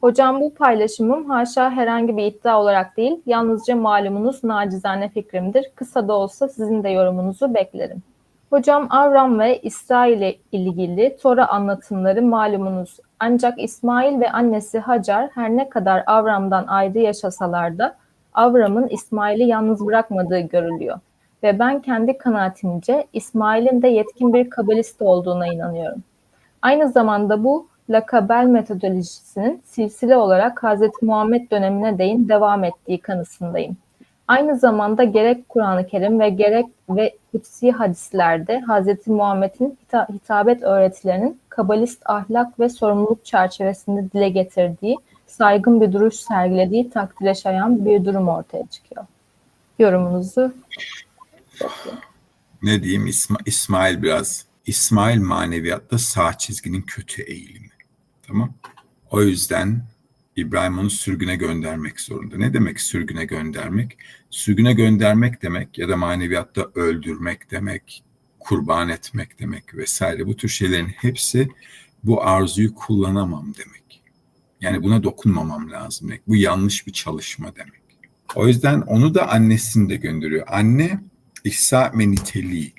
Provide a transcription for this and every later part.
Hocam bu paylaşımım haşa herhangi bir iddia olarak değil, yalnızca malumunuz nacizane fikrimdir. Kısa da olsa sizin de yorumunuzu beklerim. Hocam Avram ve İsrail ile ilgili Tora anlatımları malumunuz. Ancak İsmail ve annesi Hacer her ne kadar Avram'dan ayrı yaşasalar da Avram'ın İsmail'i yalnız bırakmadığı görülüyor. Ve ben kendi kanaatimce İsmail'in de yetkin bir kabalist olduğuna inanıyorum. Aynı zamanda bu lakabel metodolojisinin silsile olarak Hz. Muhammed dönemine değin devam ettiği kanısındayım. Aynı zamanda gerek Kur'an-ı Kerim ve gerek ve kutsi hadislerde Hz. Muhammed'in hita- hitabet öğretilerinin kabalist ahlak ve sorumluluk çerçevesinde dile getirdiği, saygın bir duruş sergilediği takdire şayan bir durum ortaya çıkıyor. Yorumunuzu Ne diyeyim İsma- İsmail biraz. İsmail maneviyatta sağ çizginin kötü eğilimi. Tamam. O yüzden İbrahim onu sürgüne göndermek zorunda. Ne demek sürgüne göndermek? Sürgüne göndermek demek ya da maneviyatta öldürmek demek, kurban etmek demek vesaire. Bu tür şeylerin hepsi bu arzuyu kullanamam demek. Yani buna dokunmamam lazım demek. Bu yanlış bir çalışma demek. O yüzden onu da annesini de gönderiyor. Anne İsa ve.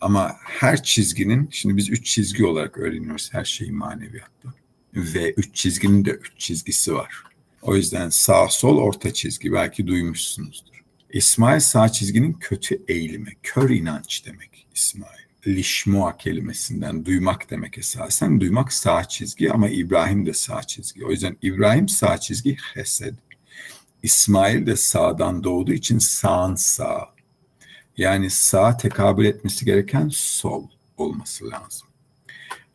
Ama her çizginin, şimdi biz üç çizgi olarak öğreniyoruz her şeyi maneviyatta. Ve üç çizginin de üç çizgisi var. O yüzden sağ sol orta çizgi belki duymuşsunuzdur. İsmail sağ çizginin kötü eğilimi, kör inanç demek İsmail. Lişmoa kelimesinden duymak demek esasen. Duymak sağ çizgi ama İbrahim de sağ çizgi. O yüzden İbrahim sağ çizgi hesed. İsmail de sağdan doğduğu için sağın sağ. Yani sağ tekabül etmesi gereken sol olması lazım.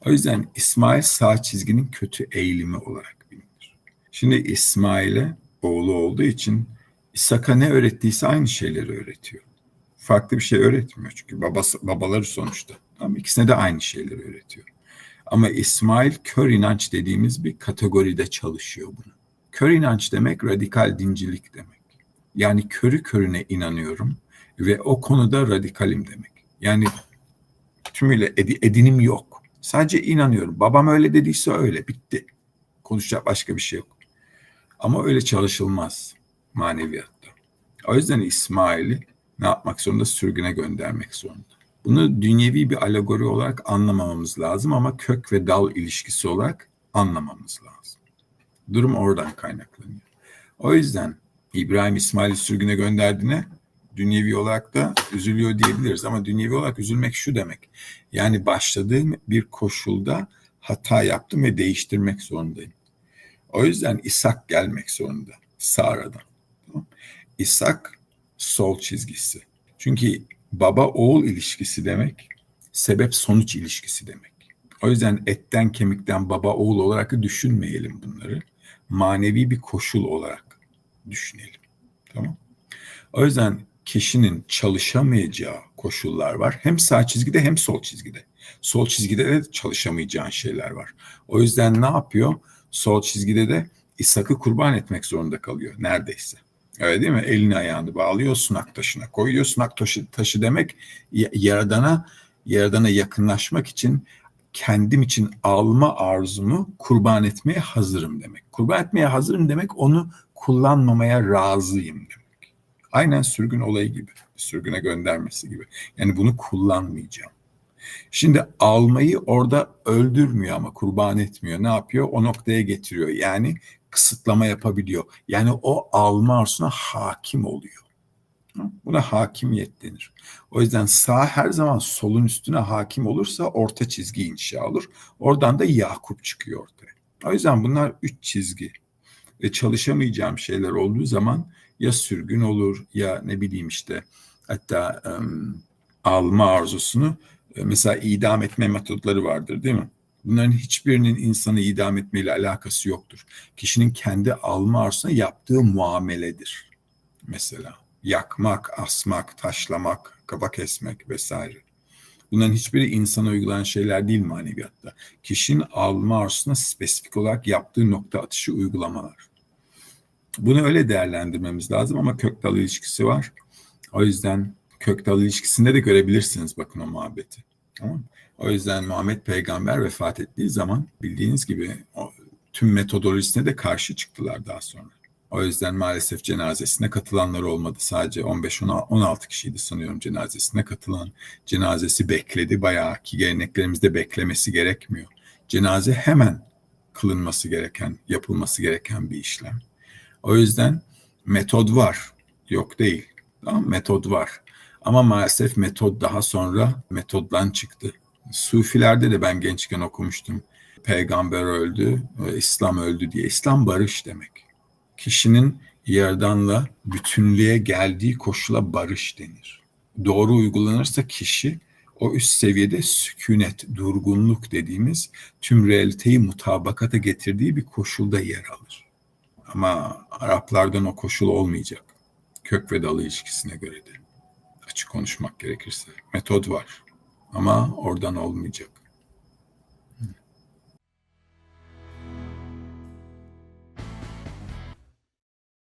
O yüzden İsmail sağ çizginin kötü eğilimi olarak bilinir. Şimdi İsmail'e oğlu olduğu için İshak'a ne öğrettiyse aynı şeyleri öğretiyor. Farklı bir şey öğretmiyor çünkü babası, babaları sonuçta. Ama ikisine de aynı şeyleri öğretiyor. Ama İsmail kör inanç dediğimiz bir kategoride çalışıyor bunu. Kör inanç demek radikal dincilik demek. Yani körü körüne inanıyorum ve o konuda radikalim demek. Yani tümüyle edi- edinim yok. Sadece inanıyorum. Babam öyle dediyse öyle. Bitti. Konuşacak başka bir şey yok. Ama öyle çalışılmaz maneviyatta. O yüzden İsmail'i ne yapmak zorunda? Sürgüne göndermek zorunda. Bunu dünyevi bir alegori olarak anlamamamız lazım ama kök ve dal ilişkisi olarak anlamamız lazım. Durum oradan kaynaklanıyor. O yüzden İbrahim İsmail'i sürgüne gönderdiğine dünyevi olarak da üzülüyor diyebiliriz ama dünyevi olarak üzülmek şu demek. Yani başladığım bir koşulda hata yaptım ve değiştirmek zorundayım. O yüzden İshak gelmek zorunda Sara'dan. İshak sol çizgisi. Çünkü baba oğul ilişkisi demek sebep sonuç ilişkisi demek. O yüzden etten kemikten baba oğul olarak düşünmeyelim bunları. Manevi bir koşul olarak düşünelim. Tamam. O yüzden kişinin çalışamayacağı koşullar var. Hem sağ çizgide hem sol çizgide. Sol çizgide de çalışamayacağın şeyler var. O yüzden ne yapıyor? Sol çizgide de İshak'ı kurban etmek zorunda kalıyor neredeyse. Öyle değil mi? Elini ayağını bağlıyor, sunak taşına koyuyor. Sunak taşı, taşı demek yaradana yaradana yakınlaşmak için kendim için alma arzumu kurban etmeye hazırım demek. Kurban etmeye hazırım demek onu kullanmamaya razıyım demek. Aynen sürgün olayı gibi. Sürgüne göndermesi gibi. Yani bunu kullanmayacağım. Şimdi almayı orada öldürmüyor ama kurban etmiyor. Ne yapıyor? O noktaya getiriyor. Yani kısıtlama yapabiliyor. Yani o alma arzusuna hakim oluyor. Buna hakimiyet denir. O yüzden sağ her zaman solun üstüne hakim olursa orta çizgi inşa olur. Oradan da Yakup çıkıyor ortaya. O yüzden bunlar üç çizgi. Ve çalışamayacağım şeyler olduğu zaman ya sürgün olur ya ne bileyim işte hatta um, alma arzusunu mesela idam etme metodları vardır değil mi? Bunların hiçbirinin insanı idam etmeyle alakası yoktur. Kişinin kendi alma arzusuna yaptığı muameledir. Mesela yakmak, asmak, taşlamak, kafa kesmek vesaire. Bunların hiçbiri insana uygulanan şeyler değil maneviyatta. Kişinin alma arzusuna spesifik olarak yaptığı nokta atışı uygulamalar. Bunu öyle değerlendirmemiz lazım ama kök dal ilişkisi var. O yüzden kök dal ilişkisinde de görebilirsiniz bakın o muhabbeti. Tamam? O yüzden Muhammed peygamber vefat ettiği zaman bildiğiniz gibi o tüm metodolojisine de karşı çıktılar daha sonra. O yüzden maalesef cenazesine katılanlar olmadı. Sadece 15-16 kişiydi sanıyorum cenazesine katılan. Cenazesi bekledi bayağı ki geleneklerimizde beklemesi gerekmiyor. Cenaze hemen kılınması gereken, yapılması gereken bir işlem. O yüzden metod var, yok değil. Tamam metod var. Ama maalesef metod daha sonra metoddan çıktı. Sufilerde de ben gençken okumuştum. Peygamber öldü, e, İslam öldü diye. İslam barış demek. Kişinin yerdanla bütünlüğe geldiği koşula barış denir. Doğru uygulanırsa kişi o üst seviyede sükunet, durgunluk dediğimiz tüm realiteyi mutabakata getirdiği bir koşulda yer alır. Ama Araplardan o koşul olmayacak. Kök ve dal ilişkisine göre de. Açık konuşmak gerekirse. Metod var. Ama oradan olmayacak.